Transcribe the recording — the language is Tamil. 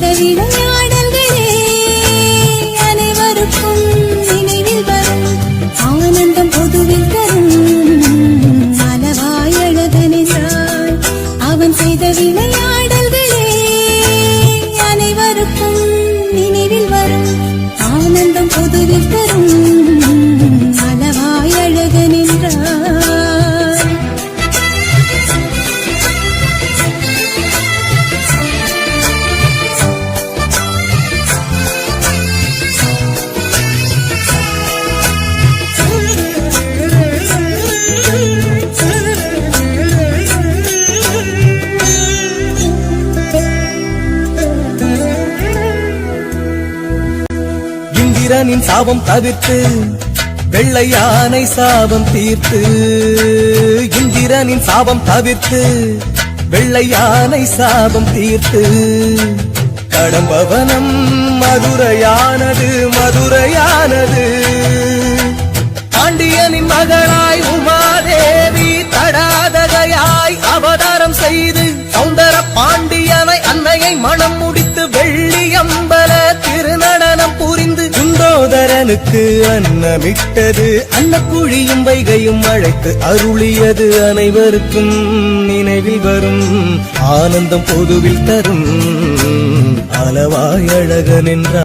செய்த விளையாடல்களே அனைவருக்கும் நினைவில் வரும். ஆனந்தம் பொதுவில் தரும். அளவாயழகனைதான் அவன் செய்த விளையாடல்களே அனைவருக்கும் நினைவில் வரும். ஆனந்தம் பொதுவில் தரும். இந்திரனின் சாபம் தவிர்த்து வெள்ளை யானை சாபம் தீர்த்து. இந்திரனின் சாபம் தவிர்த்து வெள்ளை யானை சாபம் தீர்த்து. கடம்பவனம் மதுரையானது மதுரையானது. பாண்டியனின் மகளாய் உமாதேவி தடாதகையாய் அவதாரம் செய்து சௌந்தர பாண்டியனை அன்னையை மணம் குண்டோதரனுக்கு அன்னமிட்டது அன்னக்குழியும் வைகையும் அழைத்து அருளியது அனைவருக்கும் நினைவில் வரும் ஆனந்தம் பொதுவில் தரும் அளவாய் அழகன் என்றார்.